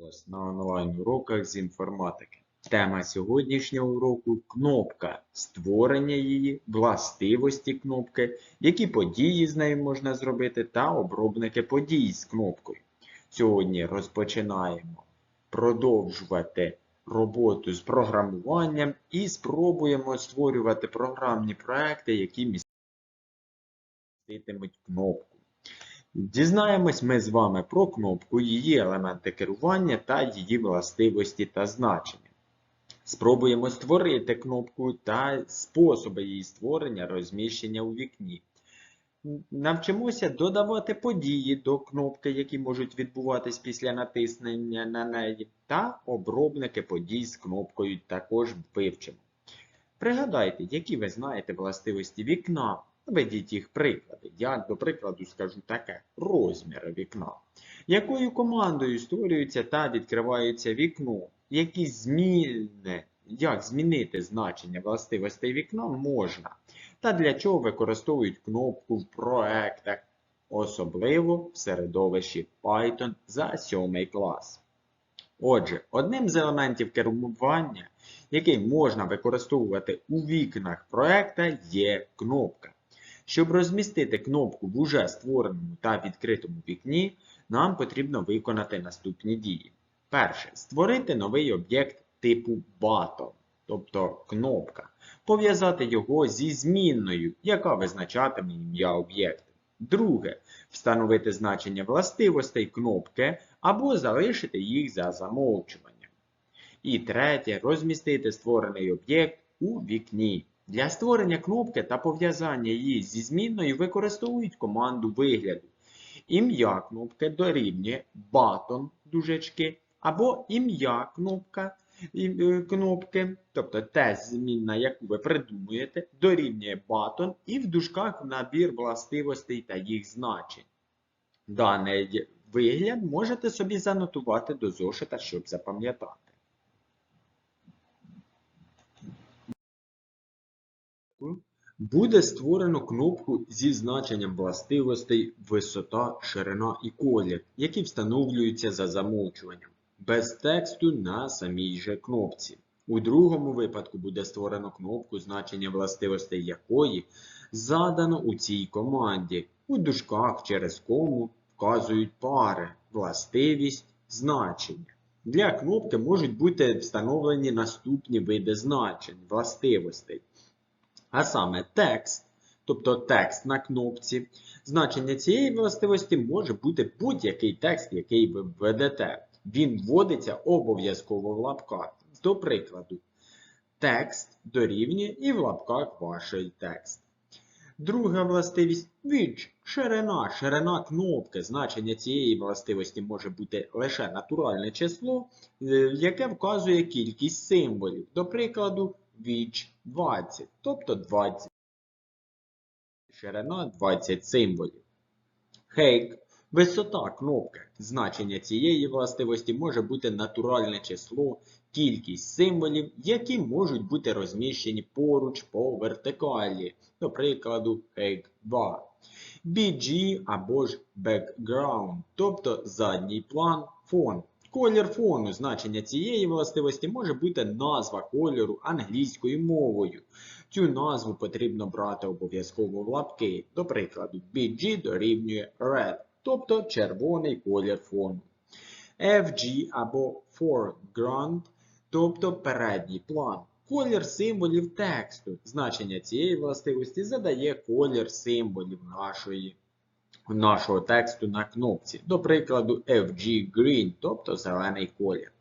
вас на онлайн-уроках з інформатики. Тема сьогоднішнього уроку кнопка, створення її, властивості кнопки, які події з нею можна зробити та обробники подій з кнопкою. Сьогодні розпочинаємо продовжувати роботу з програмуванням і спробуємо створювати програмні проекти, які міститимуть кнопку. Дізнаємось ми з вами про кнопку, її елементи керування та її властивості та значення. Спробуємо створити кнопку та способи її створення, розміщення у вікні. Навчимося додавати події до кнопки, які можуть відбуватись після натиснення на неї, та обробники подій з кнопкою також вивчимо. Пригадайте, які ви знаєте властивості вікна. Наведіть їх приклади. Я, до прикладу, скажу таке: розміри вікна. Якою командою створюється та відкривається вікно? Які зміни, як змінити значення властивостей вікна можна? Та для чого використовують кнопку в проектах, особливо в середовищі Python за 7 клас. Отже, одним з елементів керування, який можна використовувати у вікнах проекта, є кнопка. Щоб розмістити кнопку в уже створеному та відкритому вікні, нам потрібно виконати наступні дії. Перше. Створити новий об'єкт типу button, тобто кнопка. Пов'язати його зі змінною, яка визначатиме ім'я об'єкту. Друге. Встановити значення властивостей кнопки або залишити їх за замовчуванням. І третє. Розмістити створений об'єкт у вікні. Для створення кнопки та пов'язання її зі змінною використовують команду вигляду. Ім'я кнопки дорівнює button дужечки, або ім'я кнопка, кнопки, тобто те змінна, яку ви придумуєте, дорівнює button і в дужках набір властивостей та їх значень. Даний вигляд можете собі занотувати до зошита, щоб запам'ятати. Буде створено кнопку зі значенням властивостей висота, ширина і колір, які встановлюються за замовчуванням, без тексту на самій же кнопці. У другому випадку буде створено кнопку, значення властивостей якої задано у цій команді. У дужках через кому вказують пари, властивість, значення. Для кнопки можуть бути встановлені наступні види значень, властивостей. А саме текст, тобто текст на кнопці. Значення цієї властивості може бути будь-який текст, який ви введете. Він вводиться обов'язково в лапках. До прикладу, текст дорівнює і в лапках вашої текст. Друга властивість width, ширина, ширина кнопки. Значення цієї властивості може бути лише натуральне число, е, яке вказує кількість символів. До прикладу, width 20, тобто 20. Ширина 20 символів. Height – висота кнопки. Значення цієї властивості може бути натуральне число, кількість символів, які можуть бути розміщені поруч по вертикалі. До прикладу, Height 2. BG або ж background, тобто задній план, фон. Колір фону значення цієї властивості може бути назва кольору англійською мовою. Цю назву потрібно брати обов'язково в лапки. До прикладу, BG дорівнює red, тобто червоний колір фону. FG або foreground, тобто передній план. Колір символів тексту. Значення цієї властивості задає колір символів нашої нашого тексту на кнопці. До прикладу, FG Green, тобто зелений колір.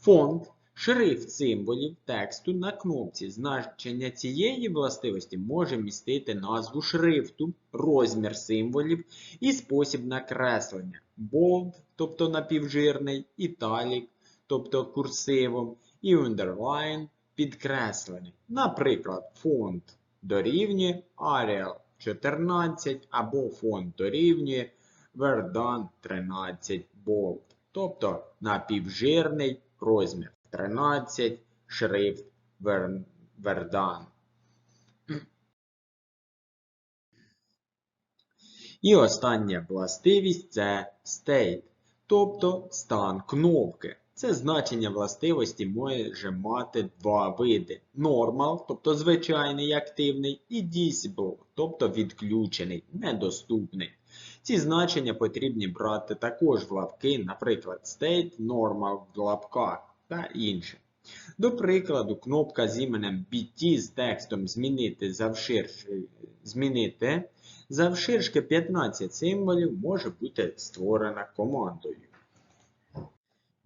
Фонд шрифт символів тексту на кнопці. Значення цієї властивості може містити назву шрифту, розмір символів і спосіб накреслення. Bold, тобто напівжирний, Italic, тобто курсивом, і underline підкреслений. Наприклад, фонд дорівнює Arial 14 або фонд дорівнює Verdun 13 Bold. Тобто напівжирний розмір 13, шрифт Ver- Verdun. І остання властивість це state, тобто стан кнопки. Це значення властивості може мати два види: Normal, тобто звичайний активний, і Disable, тобто відключений, недоступний. Ці значення потрібні брати також в лапки, наприклад, State, Normal в лапках та інше. До прикладу, кнопка з іменем BT з текстом змінити завширшки, змінити завширшки 15 символів може бути створена командою.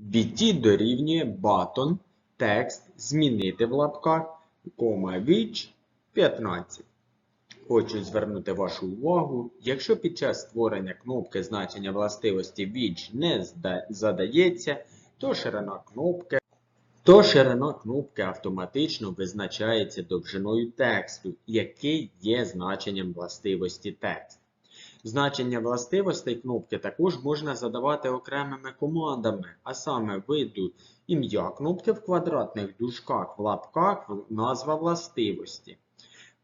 BT дорівнює button, текст змінити в лапках, кома which 15. Хочу звернути вашу увагу, якщо під час створення кнопки значення властивості which не задається, то ширина кнопки то ширина кнопки автоматично визначається довжиною тексту, який є значенням властивості текст. Значення властивостей кнопки також можна задавати окремими командами, а саме виду ім'я кнопки в квадратних дужках в лапках назва властивості.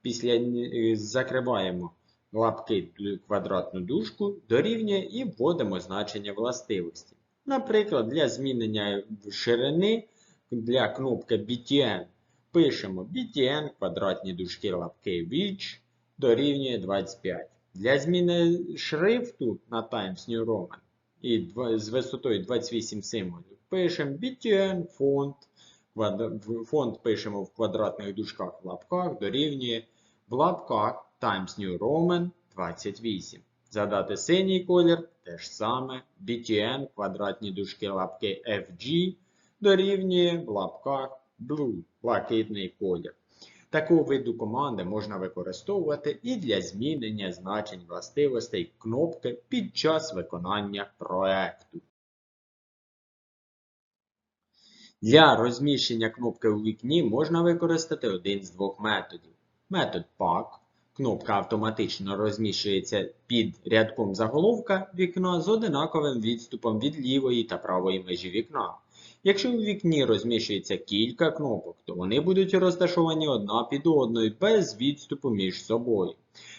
Після е, закриваємо лапки квадратну дужку, дорівнює і вводимо значення властивості. Наприклад, для змінення ширини для кнопки BTN пишемо BTN квадратні дужки лапки which дорівнює 25. Для зміни шрифту на Times New Roman і з висотою 28 символів пишемо BTN фонд. Фонд пишемо в квадратних дужках в лапках дорівнює в лапках Times New Roman 28. Задати синій колір теж саме BTN квадратні дужки лапки FG дорівнює в лапках blue блакитний колір. Таку виду команди можна використовувати і для змінення значень властивостей кнопки під час виконання проекту. Для розміщення кнопки у вікні можна використати один з двох методів. Метод PAC. Кнопка автоматично розміщується під рядком заголовка вікна з одинаковим відступом від лівої та правої межі вікна. Якщо у вікні розміщується кілька кнопок, то вони будуть розташовані одна під одною без відступу між собою.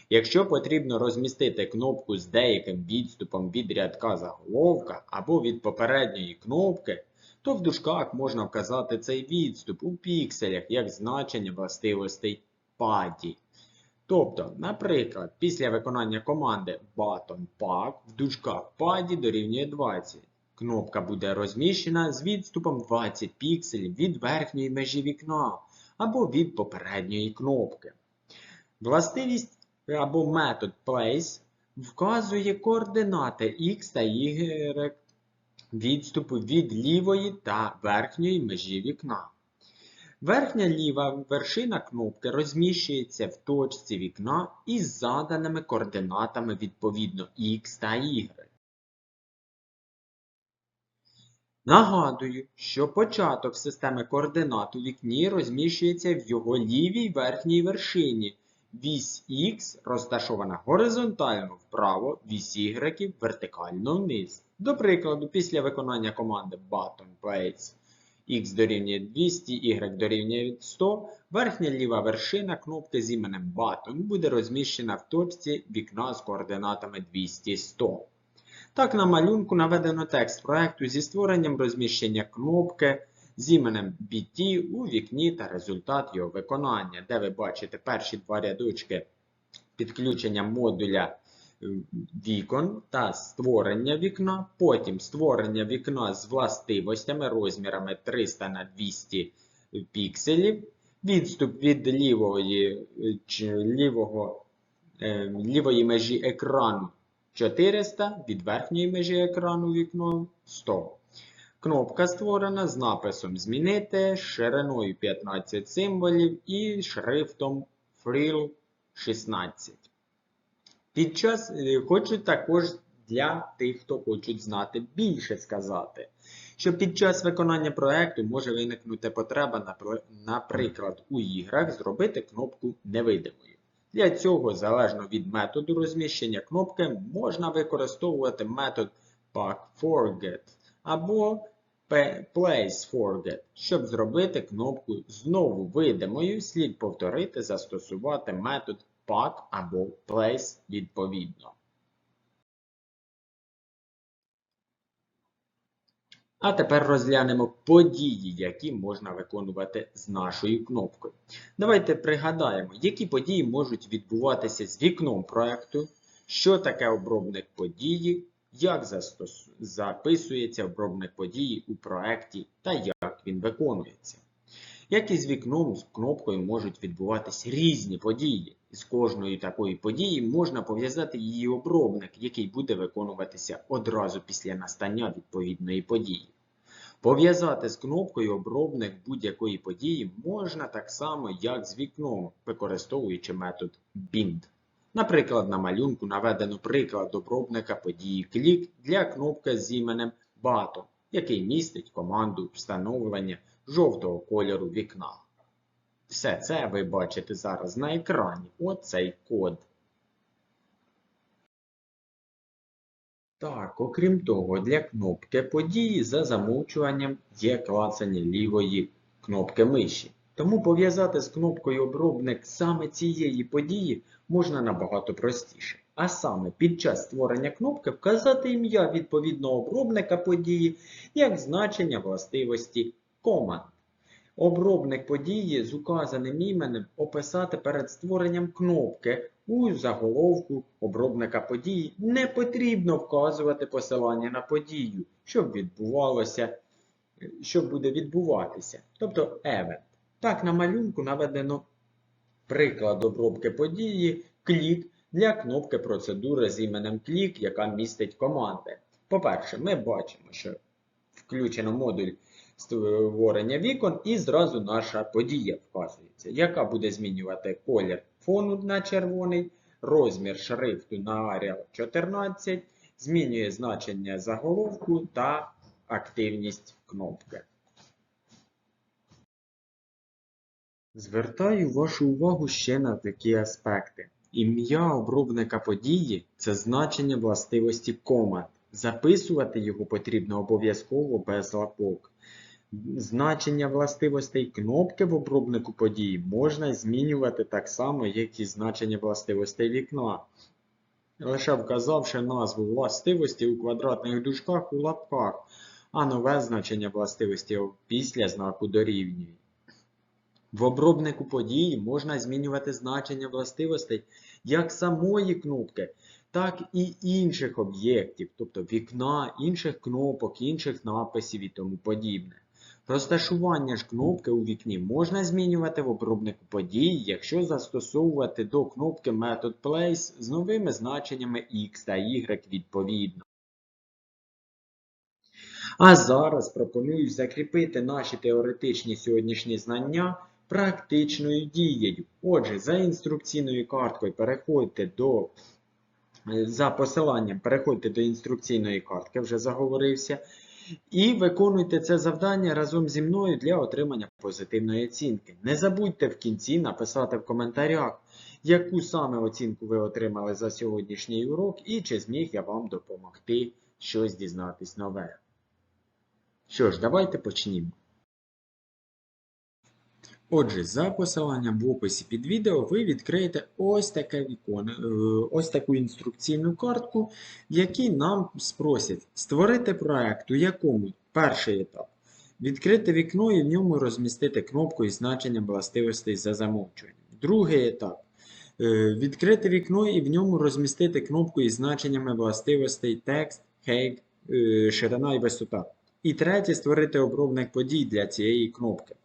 Якщо потрібно розмістити кнопку з деяким відступом від рядка заголовка або від попередньої кнопки, то в дужках можна вказати цей відступ у пікселях як значення властивостей паді. Тобто, наприклад, після виконання команди button pack в дужках паді дорівнює 20. Кнопка буде розміщена з відступом 20 пікселів від верхньої межі вікна або від попередньої кнопки. Властивість або метод place вказує координати x та y відступу від лівої та верхньої межі вікна. Верхня ліва вершина кнопки розміщується в точці вікна із заданими координатами відповідно x та y. Нагадую, що початок системи координат у вікні розміщується в його лівій верхній вершині. Вісь Х розташована горизонтально вправо, вісь Y вертикально вниз. До прикладу, після виконання команди button place x дорівнює 200, y дорівнює 100, верхня ліва вершина кнопки з іменем button буде розміщена в точці вікна з координатами 200-100. Так, на малюнку наведено текст проекту зі створенням розміщення кнопки з іменем BT у вікні та результат його виконання, де ви бачите перші два рядочки підключення модуля е, вікон та створення вікна, потім створення вікна з властивостями розмірами 300 на 200 пікселів, відступ від лівої, е, лівого, е, лівої межі екрану 400 від верхньої межі екрану вікно 100. Кнопка створена з написом Змінити, шириною 15 символів і шрифтом Frill 16. Під час е, хочу також для тих, хто хочуть знати більше сказати, що під час виконання проекту може виникнути потреба, наприклад, у іграх зробити кнопку невидимою. Для цього, залежно від методу розміщення кнопки, можна використовувати метод packForget або PlaceForget. Щоб зробити кнопку знову видимою, слід повторити застосувати метод pack або place відповідно. А тепер розглянемо події, які можна виконувати з нашою кнопкою. Давайте пригадаємо, які події можуть відбуватися з вікном проекту, що таке обробник події, як записується обробник події у проекті та як він виконується. Як і з вікном, з кнопкою можуть відбуватися різні події. З кожної такої події можна пов'язати її обробник, який буде виконуватися одразу після настання відповідної події. Пов'язати з кнопкою обробник будь-якої події можна так само, як з вікном, використовуючи метод bind. Наприклад, на малюнку наведено приклад обробника події клік для кнопки з іменем Button, який містить команду встановлення жовтого кольору вікна. Все це ви бачите зараз на екрані. Оцей код. Так, окрім того, для кнопки події за замовчуванням є клацання лівої кнопки миші. Тому пов'язати з кнопкою обробник саме цієї події можна набагато простіше. А саме під час створення кнопки вказати ім'я відповідного обробника події як значення властивості команд. Обробник події з указаним іменем описати перед створенням кнопки у заголовку обробника події не потрібно вказувати посилання на подію, щоб відбувалося, що буде відбуватися, тобто event. Так, на малюнку наведено приклад обробки події клік для кнопки процедури з іменем клік, яка містить команди. По-перше, ми бачимо, що включено модуль створення вікон, і зразу наша подія вказується, яка буде змінювати колір фону на червоний, розмір шрифту на Arial 14, змінює значення заголовку та активність кнопки. Звертаю вашу увагу ще на такі аспекти. Ім'я обробника події це значення властивості команд. Записувати його потрібно обов'язково без лапок. Значення властивостей кнопки в обробнику події можна змінювати так само, як і значення властивостей вікна. Лише вказавши назву властивості у квадратних дужках у лапках, а нове значення властивості після знаку дорівнює. В обробнику події можна змінювати значення властивостей як самої кнопки, так і інших об'єктів, тобто вікна, інших кнопок, інших написів і тому подібне. Розташування ж кнопки у вікні можна змінювати в обробнику подій, якщо застосовувати до кнопки метод Place з новими значеннями X та Y відповідно. А зараз пропоную закріпити наші теоретичні сьогоднішні знання практичною дією. Отже, за інструкційною карткою переходьте до, за посиланням переходьте до інструкційної картки, вже заговорився. І виконуйте це завдання разом зі мною для отримання позитивної оцінки. Не забудьте в кінці написати в коментарях, яку саме оцінку ви отримали за сьогоднішній урок і чи зміг я вам допомогти щось дізнатись нове. Що ж, давайте почнімо. Отже, за посиланням в описі під відео ви відкриєте ось таке вікон, е, ось таку інструкційну картку, в якій нам спросять створити проект, у якому перший етап відкрити вікно і в ньому розмістити кнопку із значенням властивостей за замовчуванням. Другий етап е, відкрити вікно і в ньому розмістити кнопку із значеннями властивостей текст, height, е, ширина і висота. І третє створити обробник подій для цієї кнопки.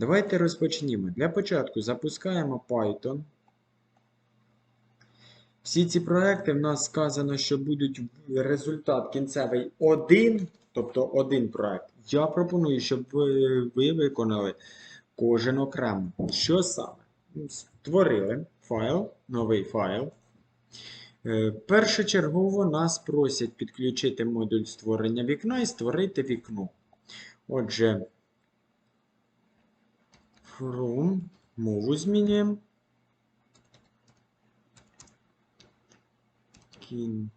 Давайте розпочнімо. Для початку запускаємо Python. Всі ці проекти в нас сказано, що будуть результат кінцевий один, тобто один проект. Я пропоную, щоб ви, ви виконали кожен окремо. Що саме? Створили файл, новий файл. Е, Першочергово нас просять підключити модуль створення вікна і створити вікно. Отже, from мову змінюємо. Kinter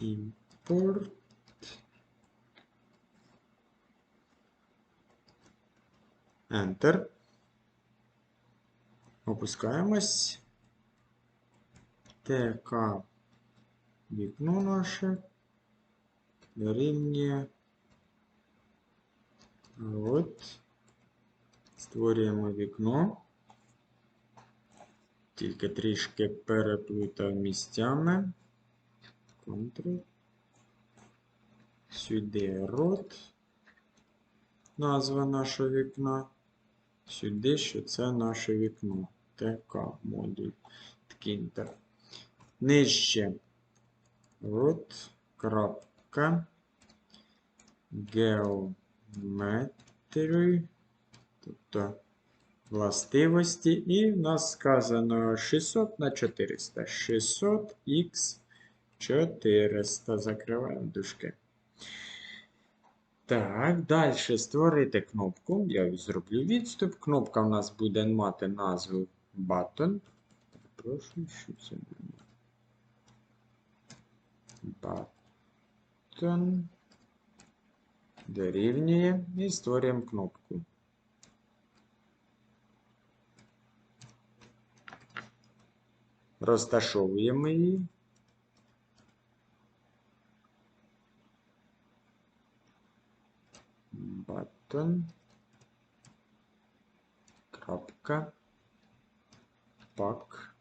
import Enter. Опускаємось. ТК вікно наше. дорівнює. От. Створюємо вікно. Тільки трішки переплутав місцями. Ctrl. Сюди рот. Назва нашого вікна. Сюди, що це наше вікно. ТК модуль. Ткінтер. Нижче. Рот. Крапка. Геометрію. Тобто властивості. І в нас сказано 600 на 400. 600 х 400. Закриваємо дужки. Так, далі створити кнопку. Я зроблю відступ. Кнопка в нас буде мати назву Button. Перепрошую, що це буде. Button. Дорівнює. І створюємо кнопку. Розташовуємо її. Button. Крапка. Пак.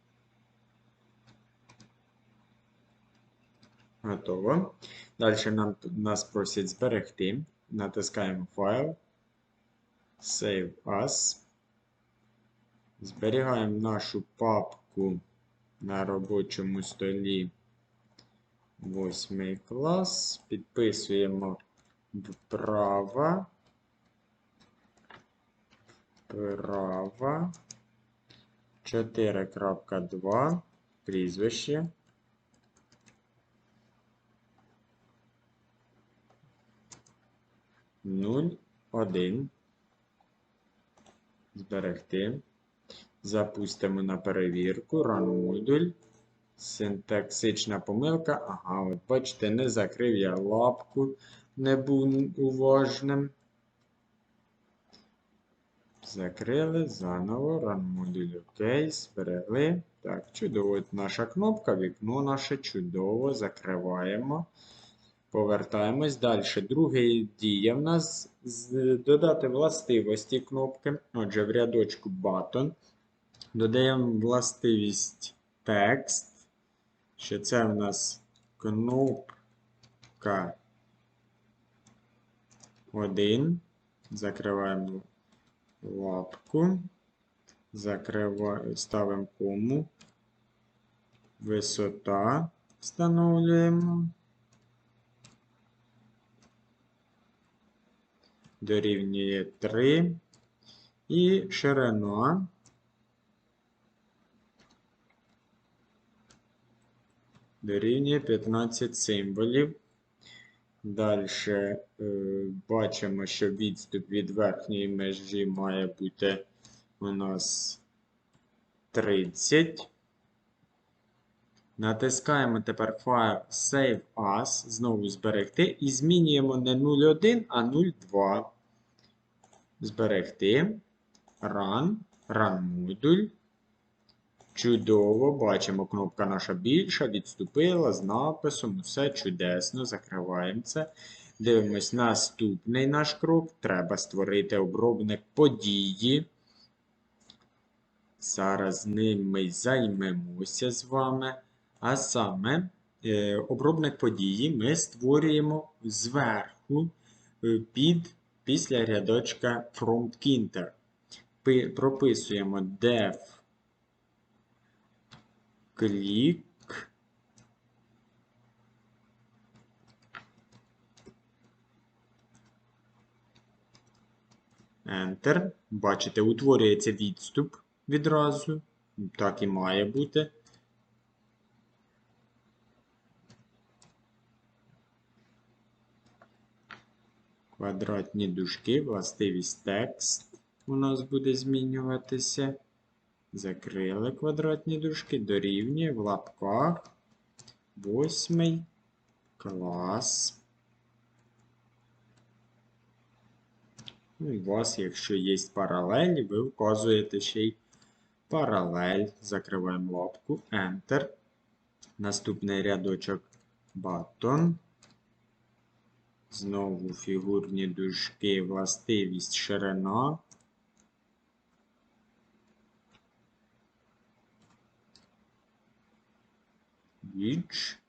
Готово. Далі нам, нас просять зберегти. Натискаємо файл. Save as. Зберігаємо нашу папку на робочому столі. Восьмий клас. Підписуємо вправо. Вправо. 4.2. Прізвище. Нуль, один. Зберегти. Запустимо на перевірку. Run модуль. Синтаксична помилка. Ага, от бачите, не закрив я лапку, не був уважним. Закрили, заново, run модуль OK, зберегли. Так, чудово. Наша кнопка, вікно наше чудово. Закриваємо. Повертаємось далі. Друга дія в нас додати властивості кнопки. Отже, в рядочку button. Додаємо властивість текст, що це в нас кнопка 1. Закриваємо лапку. Закриваємо, ставимо кому. Висота встановлюємо. Дорівнює 3. І ширина. Дорівнює 15 символів. Далі е, бачимо, що відступ від верхньої межі має бути у нас 30. Натискаємо тепер файл Save As, знову зберегти, і змінюємо не 0.1, а 0.2. Зберегти. Run, Run модуль. Чудово, бачимо, кнопка наша більша, відступила з написом, все чудесно, закриваємо це. Дивимось, наступний наш крок. Треба створити обробник події. Зараз ним ми займемося з вами. А саме, е, обробник події ми створюємо зверху е, під, після рядочка FrontKinter. Прописуємо def click Enter. Бачите, утворюється відступ відразу. Так і має бути. Квадратні дужки, властивість текст у нас буде змінюватися. Закрили квадратні дужки, дорівнює в лапках. Восьмий клас. Ну, і у вас, якщо є паралель, ви вказуєте ще й паралель. Закриваємо лапку, Enter. Наступний рядочок button. Знову фігурні дужки, властивість ширина. Віч.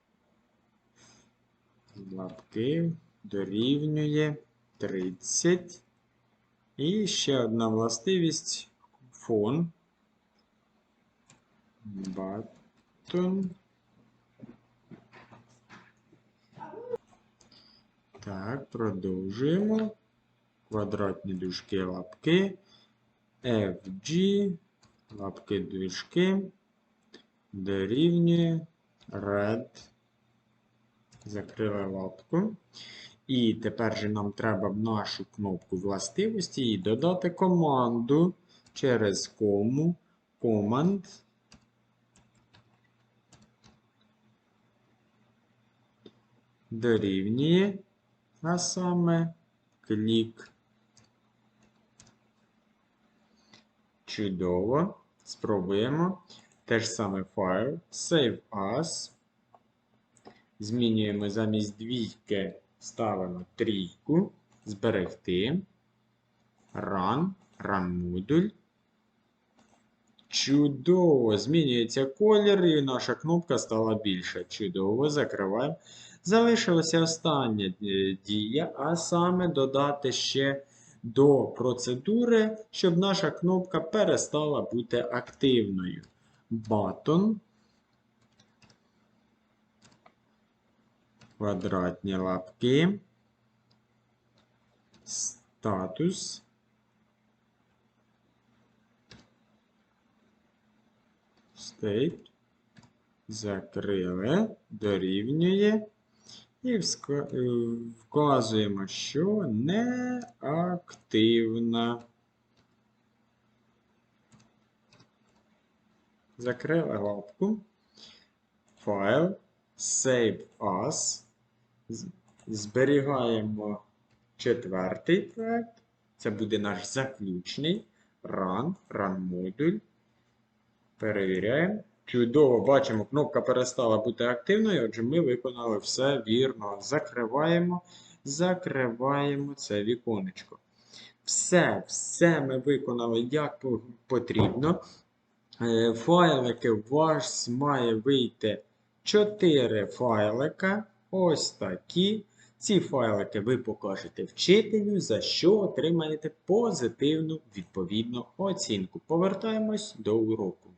Лапки дорівнює 30. І ще одна властивість фон. Button. Так, продовжуємо. Квадратні дужки лапки. FG. Лапки дужки. Дорівнює red. Закрили лапку. І тепер же нам треба в нашу кнопку властивості і додати команду через кому. Command. Дорівнює, а саме клік. Чудово. Спробуємо. Те ж саме файл. Save as. Змінюємо замість двійки, ставимо трійку. Зберегти. Run. Run модуль. Чудово! Змінюється колір, і наша кнопка стала більша. Чудово, закриваємо. Залишилася остання е, дія, а саме додати ще до процедури, щоб наша кнопка перестала бути активною. Button. Квадратні лапки. Статус. State. Закрили. Дорівнює. І е, вказуємо, що неактивна. Закрили лапку. Файл. Save as. Зберігаємо четвертий проект. Це буде наш заключний. Run. Run модуль. Перевіряємо. Чудово, бачимо, кнопка перестала бути активною, отже, ми виконали все вірно. Закриваємо, закриваємо це віконечко. Все, все ми виконали як потрібно. Е, Файлики у вас має вийти 4 файлика. Ось такі. Ці файлики ви покажете вчителю, за що отримаєте позитивну відповідну оцінку. Повертаємось до уроку.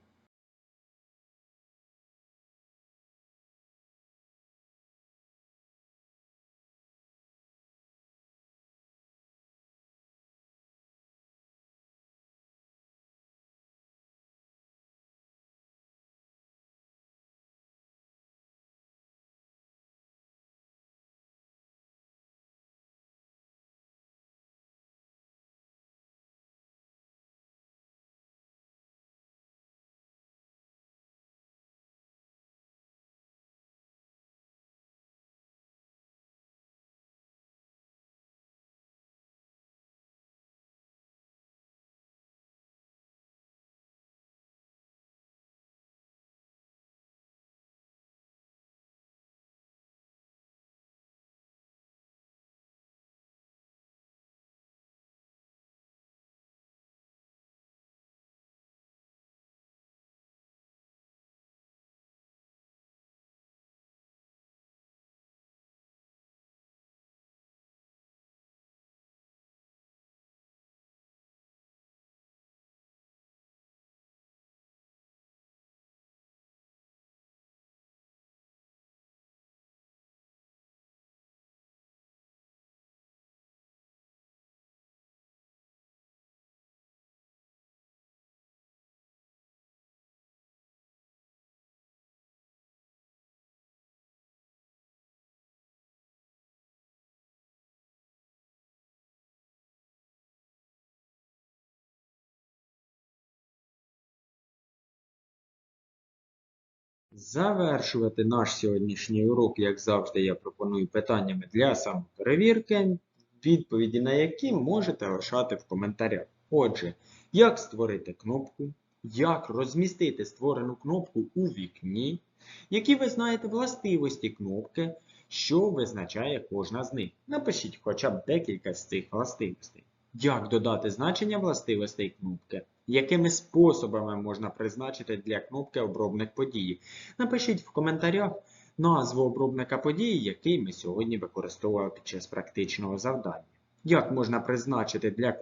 Завершувати наш сьогоднішній урок, як завжди, я пропоную питаннями для самоперевірки, відповіді на які можете лишати в коментарях. Отже, як створити кнопку, як розмістити створену кнопку у вікні, які ви знаєте властивості кнопки, що визначає кожна з них. Напишіть хоча б декілька з цих властивостей. Як додати значення властивостей кнопки? Якими способами можна призначити для кнопки обробник події? Напишіть в коментарях назву обробника події, який ми сьогодні використовували під час практичного завдання. Як можна призначити для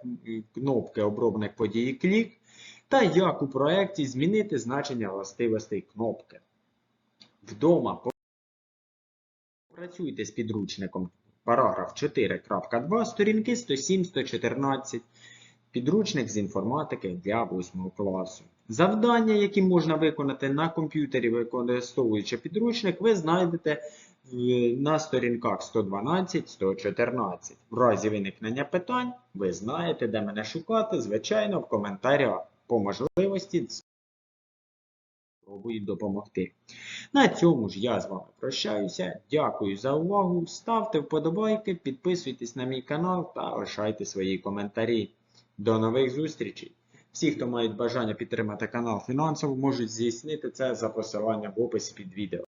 кнопки обробник події клік, та як у проєкті змінити значення властивостей кнопки. Вдома Працюйте з підручником параграф 4.2, сторінки 107-114, підручник з інформатики для 8 класу. Завдання, які можна виконати на комп'ютері, використовуючи підручник, ви знайдете на сторінках 112-114. В разі виникнення питань ви знаєте, де мене шукати, звичайно, в коментарях по можливості спробую допомогти. На цьому ж я з вами прощаюся. Дякую за увагу. Ставте вподобайки, підписуйтесь на мій канал та лишайте свої коментарі. До нових зустрічей! Всі, хто мають бажання підтримати канал фінансово, можуть здійснити це за посиланням в описі під відео.